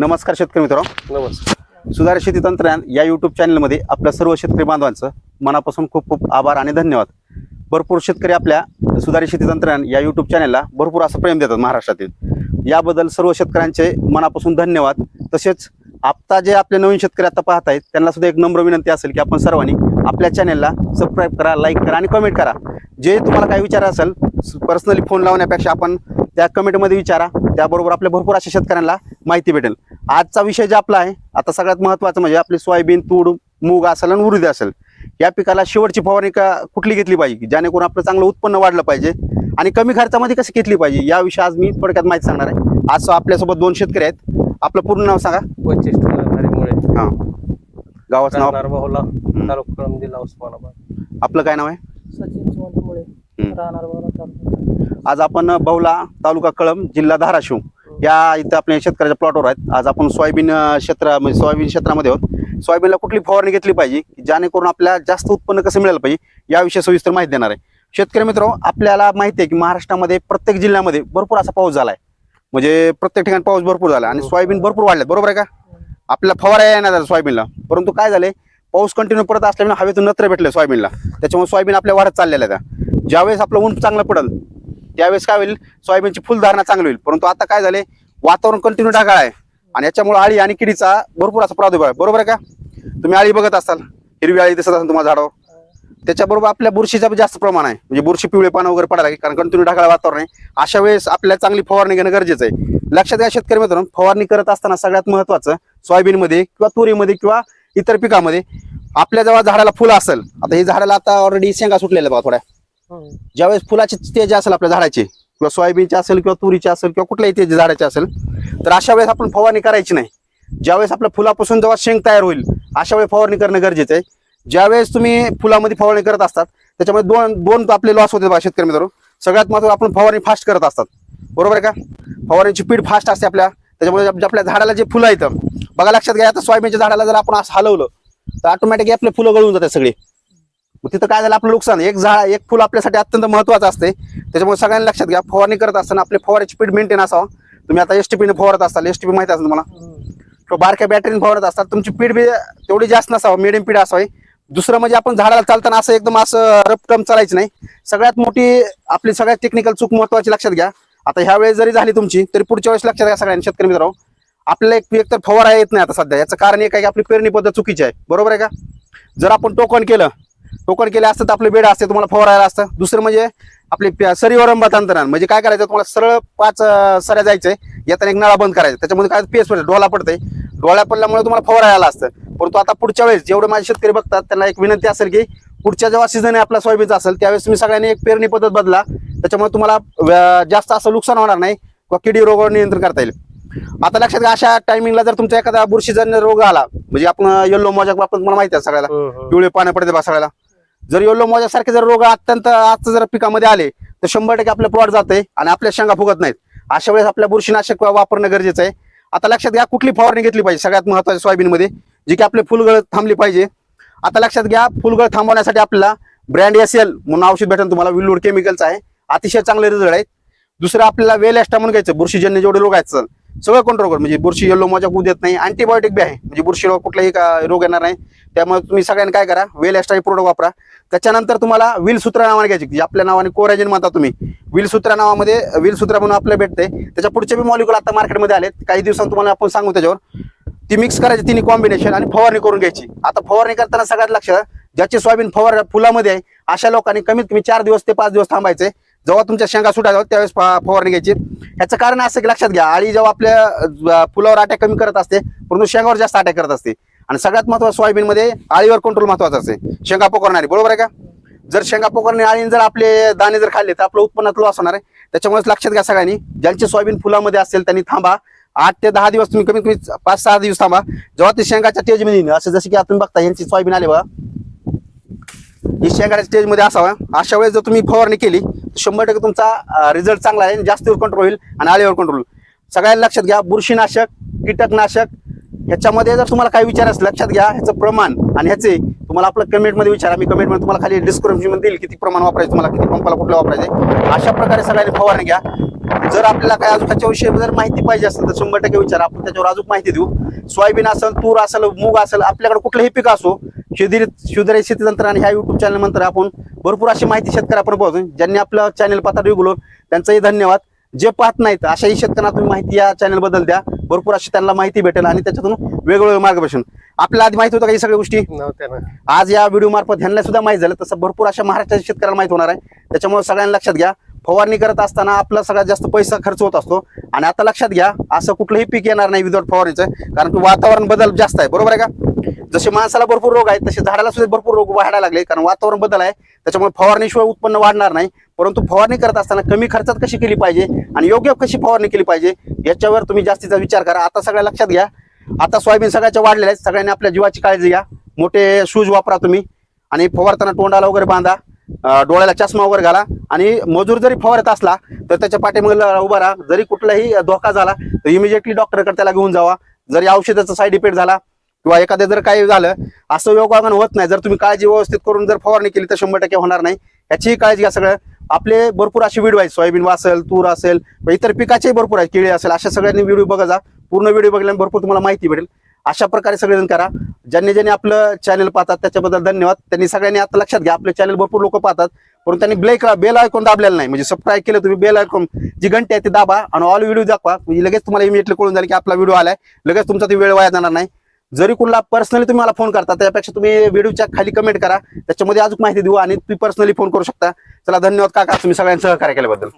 नमस्कार शेतकरी मित्रांनो नमस्कार. सुधार शेती तंत्रज्ञान या यूट्यूब चॅनलमध्ये आपल्या सर्व शेतकरी बांधवांचं मनापासून खूप खूप आभार आणि धन्यवाद. भरपूर शेतकरी आपल्या सुधारित शेती तंत्रज्ञान या यूट्यूब चॅनलला भरपूर असं प्रेम देतात महाराष्ट्रातील. याबद्दल सर्व शेतकऱ्यांचे मनापासून धन्यवाद. तसेच आता जे आपले नवीन शेतकरी आता पाहत आहेत त्यांना सुद्धा एक नम्र विनंती असेल की आपण सर्वांनी आपल्या चॅनलला सबस्क्राईब करा लाईक करा आणि कमेंट करा. जे तुम्हाला काही विचार असेल पर्सनली फोन लावण्यापेक्षा आपण त्या कमेंटमध्ये विचारा. त्याबरोबर आपल्या भरपूर अशा शेतकऱ्यांना माहिती भेटेल. आजचा विषय जे आपला आहे आता सगळ्यात महत्त्वाचं म्हणजे आपली सोयाबीन तूर मूग असेल आणि उडीद असेल या पिकाला शेवटची फवारणी का कुठली घेतली पाहिजे जेणेकरून आपलं चांगलं उत्पन्न वाढलं पाहिजे आणि कमी खर्चामध्ये कशी घेतली पाहिजे याविषयी आज मी थोडक्यात माहिती सांगणार आहे. आज आपल्यासोबत दोन शेतकरी आहेत. आपलं पूर्ण नाव सांगा. हरिमुळे. हां. गावाचं नाव? तालुका उस्मानाबाद. आपलं काय नाव आहे? सचिन. राहणार आज आपण बहुला तालुका कळम जिल्हा धाराशिव. या इथं आपल्या शेतकऱ्याच्या प्लॉटवर आहेत. आज आपण सोयाबीन अं, क्षेत्र म्हणजे सोयाबीन क्षेत्रामध्ये आहोत. सोयाबीनला कुठली फवारणी घेतली पाहिजे जेणेकरून आपल्याला जास्त उत्पन्न कसं मिळालं पाहिजे याविषयी सविस्तर माहिती देणार आहे. शेतकरी मित्र आपल्याला माहिती आहे की महाराष्ट्रामध्ये प्रत्येक जिल्ह्यामध्ये भरपूर असा पाऊस झालाय. म्हणजे प्रत्येक ठिकाणी पाऊस भरपूर झाला आणि सोयाबीन भरपूर वाढल्यात. बरोबर आहे का? आपल्याला फवारा येणार झाला सोयाबीनला. परंतु काय झालंय? पाऊस कंटिन्यू पडत असल्यामुळे हवेतून नत्र भेटले सोयाबीनला. त्याच्यामुळे सोयाबीन आपल्या वाढत चाललेल्या ज्यावेळेस आपलं ऊन चांगलं पडेल त्यावेळेस काय होईल? सोयाबीनची फुलधारणा चांगली होईल. परंतु आता काय झाले वातावरण कंटिन्यू ढगाळ आहे आणि याच्यामुळे आळी आणि किडीचा भरपूर असा प्रादुर्भाव आहे. बरोबर आहे का? तुम्ही आळी बघत असाल हिरवी आळी दिसत असेल तुम्हाला झाडावर. त्याच्याबरोबर आपल्या बुरशीचा जास्त प्रमाण आहे. म्हणजे बुरशी पिवळे पानं वगैरे पडायला लागेल कारण कंटिन्यू ढगाळ वातावरण आहे. अशा वेळेस आपल्याला चांगली फवारणी घेणं गरजेचं आहे. लक्षात घ्या शेतकरी मित्रांनो फवारणी करत असताना सगळ्यात महत्वाचं सोयाबीनमध्ये किंवा तुरीमध्ये किंवा इतर पिकामध्ये आपल्या जेव्हा झाडाला फुलं असेल आता हे झाडाला आता ऑलरेडी शेंगा सुटलेल्या बघा थोड्या. ज्यावेळेस फुलाची तेज असेल आपल्या झाडाची किंवा सोयाबीनची असेल किंवा तुरीची असेल किंवा कुठल्याही तेज झाडाची असेल तर अशा वेळेस आपण फवारणी करायची नाही. ज्यावेळेस आपल्या फुलापासून जेव्हा शेंग तयार होईल अशा वेळी फवारणी करणं गरजेचं आहे. ज्यावेळेस तुम्ही फुलामध्ये फवारणी करत असतात त्याच्यामध्ये दोन दोन आपले लॉस होते बा शेतकरी मित्रांनो. सगळ्यात महत्त्वाचं आपण फवारणी फास्ट करत असतात. बरोबर आहे का? फवारणीची पीठ फास्ट असते आपल्या. त्याच्यामुळे आपल्या झाडाला जे फुलं येतं बघा लक्षात घ्या आता सोयाबीनच्या झाडाला जर आपण असं हलवलं तर ऑटोमॅटिक आपले फुलं गळून जातात सगळे. मग तिथं काय झालं आपलं नुकसान एक झाड एक फुल आपल्यासाठी अत्यंत महत्वाचं असते त्याच्यामुळे सगळ्यांनी लक्षात घ्या फवारणी करत असताना आपली फवाराची स्पीड मेंटेन असावं. तुम्ही आता एस टी पीने फवारत असाल एस टी पी माहिती असेल तुम्हाला. किंवा बारक्या बॅटरीने फवारत असतात तुमची पीड बी तेवढी जास्त नसावं मिडियम पीड असावी. दुसरं म्हणजे आपण झाडाला चालताना असं एकदम असं रपटम चालायचं नाही. सगळ्यात मोठी आपली सगळ्यात टेक्निकल चूक महत्वाची लक्षात घ्या. आता ह्या वेळेस जरी झाली तुमची तरी पुढच्या वेळेस लक्षात घ्या सगळ्यांनी शेतकरी मित्रांनो. आपल्याला एक एकतर फवारा येत नाही आता सध्या. याचं कारण एक आहे की आपली पेरणी पद्धत चुकीची आहे. बरोबर आहे का? जर आपण टोकन केलं टोकन केले असतं तर आपले बेड असते तुम्हाला फवारायला असतं. दुसरं म्हणजे आपली सरीवरंबा तंत्रज्ञान म्हणजे काय करायचं तुम्हाला सरळ पाच सऱ्या जायचंय येताना एक नळा बंद करायचा. त्याच्यामध्ये काय पेस पडते डोळा पडते डोळ्या पडल्यामुळे तुम्हाला फवारायला असतं. परंतु आता पुढच्या वेळेस जेवढे माझे शेतकरी बघतात त्यांना एक विनंती असेल की पुढच्या जेव्हा सीझन आहे आपला सोयाबीनचा असेल त्यावेळेस तुम्ही सगळ्यांनी एक पेरणी पद्धत बदला. त्याच्यामुळे तुम्हाला जास्त असं नुकसान होणार नाही किंवा किडी रोगावर नियंत्रण करता येईल. आता लक्षात घ्या अशा टायमिंगला जर तुमचा एखादा बुरशीजन्य रोग आला म्हणजे आपण येल्लो मोजक आपण तुम्हाला माहिती आहे सगळ्याला. पिवळे पानं पडते बा सगळ्याला. जर येल्लो मोजासारखे जर रोग अत्यंत आज जर पिकामध्ये आले तर शंभर टक्के आपलं प्लॉट जाते आणि आपल्या शेंगा फुगत नाहीत. अशा वेळेस आपल्या बुरशीनाशक वापरणं गरजेचं आहे. आता लक्षात घ्या कुठली फवारणी घेतली पाहिजे? सगळ्यात महत्वाची सोयाबीनमध्ये जी की आपले फुलगळ थांबली पाहिजे. आता लक्षात घ्या फुलगळ थांबवण्यासाठी आपल्याला ब्रँड एस एल म्हणून औषध भेटेल तुम्हाला विल्लूड केमिकलचं आहे. अतिशय चांगले रिझल्ट आहेत. दुसरं आपल्याला वेल एस्टा म्हणून घ्यायचं बुरशीजन्य जेवढे रोग आहेत सगळं कंट्रोल कर. म्हणजे बुरशी येलो मजा होऊ देत नाही. अँटीबायोटिक बी आहे. म्हणजे बुरशी रोग कुठलाही का- रोग येणार नाही. त्यामुळे तुम्ही सगळ्यांनी काय करा? वेल एस्टा प्रोडक्ट वापरा. त्याच्यानंतर तुम्हाला विलसूत्रा नावाने घ्यायची. जी आपल्या नावाने कोरॅजिन म्हणता तुम्ही. विलसूत्रा नावामध्ये विल सूत्रा म्हणून आपलं भेटते त्याच्या पुढचे बी मॉलिक्युल आता मार्केटमध्ये आलेत. काही दिवसांत तुम्हाला आपण सांगू त्याच्यावर. ती मिक्स करायची तिन्ही कॉम्बिनेशन आणि फवारणी करून घ्यायची. आता फवारणी करताना सगळ्यात लक्ष ज्याची सोयाबीन फवार फुलामध्ये आहे अशा लोकांनी कमीत कमी चार दिवस ते पाच दिवस थांबायचे. जेव्हा तुमच्या शेंगा सुटायच्या त्यावेळेस फवारणी घ्यायची. याचं कारण असं की लक्षात घ्या आळी जेव्हा आपल्या फुलावर अटॅक कमी करत असते परंतु शेंगावर जास्त अटॅक करत असते. आणि सगळ्यात महत्वाचं सोयाबीन मध्ये आळीवर कंट्रोल महत्त्वाचा असते. शेंगा पोकरणारी बरोबर आहे का? जर शेंगा पोकरणे आळी जर आपले दाणे जर खाल्ले तर आपलं उत्पन्नात लॉस होणार आहे. त्याच्यामुळेच लक्षात घ्या सगळ्यांनी ज्यांचे सोयाबीन फुलामध्ये असेल त्यांनी थांबा. आठ ते दहा दिवस तुम्ही कमीत कमी पाच सहा दिवस थांबा. जेव्हा ते शेंगाच्या स्टेजमध्ये येईल असं जसं की आपण बघता यांची सोयाबीन आले बघा. ही शेंगाच्या स्टेजमध्ये असावा. अशा वेळेस जर तुम्ही फवारणी केली शंभर टक्के तुमचा रिझल्ट चांगला आहे आणि कंट्रोल होईल आणि आळीवर कंट्रोल सगळ्यांना लक्षात घ्या बुरशीनाशक कीटकनाशक ह्याच्यामध्ये जर तुम्हाला काही विचार असेल लक्षात घ्या ह्याचं प्रमाण आणि ह्याचे तुम्हाला आपलं कमेंटमध्ये विचारा. मी कमेंटमध्ये तुम्हाला खाली डिस्क्रिप्शनमध्ये देईल किती प्रमाण वापरायचं तुम्हाला किती पंपाला कुठलं वापरायचं अशा प्रकारे सगळ्यांनी फवारणी घ्या. जर आपल्याला काय अजून त्याच्याविषयी जर माहिती पाहिजे असेल तर शंभर टक्के विचार. आपण त्याच्यावर अजून माहिती देऊ. सोयाबीन असेल तूर असेल मूग असेल आपल्याकडे कुठलंही पीक असो शेती सुधारित शेती आणि ह्या युट्यूब चॅनल नंतर आपण भरपूर अशी माहिती शेतकऱ्यापर्यंत पोहोचू ज्यांनी आपलं चॅनल पाहता रेग्युलर त्यांचाही धन्यवाद. जे पाहत नाहीत अशाही शेतकऱ्यांना तुम्ही माहिती या चॅनलबद्दल द्या. भरपूर अशी त्यांना माहिती भेटेल आणि त्याच्यातून वेगवेगळे मार्गदर्शन. आपल्याला आधी माहिती होतं का ही सगळ्या गोष्टी? आज या व्हिडिओ मार्फत ह्यांना सुद्धा माहिती झालं. तसं भरपूर अशा महाराष्ट्राच्या शेतकऱ्यांना माहिती होणार आहे. त्याच्यामुळे सगळ्यांना लक्षात घ्या. फवारणी करत असताना आपला सगळ्यात जास्त पैसा खर्च होत असतो. आणि आता लक्षात घ्या असं कुठलंही पीक येणार नाही विदाउट फवारणीचं. कारण की वातावरण बदल जास्त आहे. बरोबर आहे का? जसे माणसाला भरपूर रोग आहेत तसे झाडाला सुद्धा भरपूर रोग वाढायला लागले. कारण वातावरण बदल आहे. त्याच्यामुळे फवारणीशिवाय उत्पन्न वाढणार नाही. परंतु फवारणी करत असताना कमी खर्चात कशी केली पाहिजे आणि योग्य कशी फवारणी केली पाहिजे याच्यावर तुम्ही जास्तीचा विचार करा. आता सगळ्या लक्षात घ्या. आता सोयाबीन सगळ्याच्या वाढलेल्या आहेत. सगळ्यांनी आपल्या जीवाची काळजी घ्या. मोठे शूज वापरा तुम्ही आणि फवारताना तोंडाला वगैरे बांधा. डोळ्याला चष्मा वगैरे घाला आणि मजूर जरी फवारत असला तर त्याच्या पाठीमागे उभा राहा. जरी कुठलाही धोका झाला तर इमिजिएटली डॉक्टरकडे त्याला घेऊन जावा. जरी औषधाचा साईड इफेक्ट झाला किंवा एखादं जर काही झालं असं योगागन होत नाही जर तुम्ही काळजी व्यवस्थित करून जर फवारणी केली तर शंभर टक्के होणार नाही. याचीही काळजी घ्या सगळं. आपले भरपूर असे व्हिडिओ आहेत सोयाबीन असेल तूर असेल इतर पिकाचेही भरपूर आहेत केळी असेल अशा सगळ्यांनी व्हिडिओ बघा जा. पूर्ण व्हिडिओ बघितल्याने भरपूर तुम्हाला माहिती भेटेल. अशा प्रकारे सगळेजण करा. ज्यांनी ज्यांनी आपलं चॅनल पाहतात त्याच्याबद्दल धन्यवाद. त्यांनी सगळ्यांनी आता लक्षात घ्या आपले चॅनल भरपूर लोक पाहतात. परंतु त्यांनी ब्लेक बेल आयकॉन दाबलेला नाही. म्हणजे सबस्क्राईब केलं तुम्ही बेल आयकॉन जी घंटी आहे ती दाबा आणि ऑल व्हिडिओ दाखवा. म्हणजे लगेच तुम्हाला इमिडिएटली कळून जाईल की आपला व्हिडिओ आलाय. लगेच तुमचा ती वेळ वाया जाणार नाही. जरी कुणाला पर्सनली तुम्ही मला फोन करता त्यापेक्षा तुम्ही व्हिडिओच्या खाली कमेंट करा. त्याच्यामध्ये अजून माहिती देऊ आणि तुम्ही पर्सनली फोन करू शकता. चला धन्यवाद काका. तुम्ही सगळ्यांनी सहकार्य केल्याबद्दल.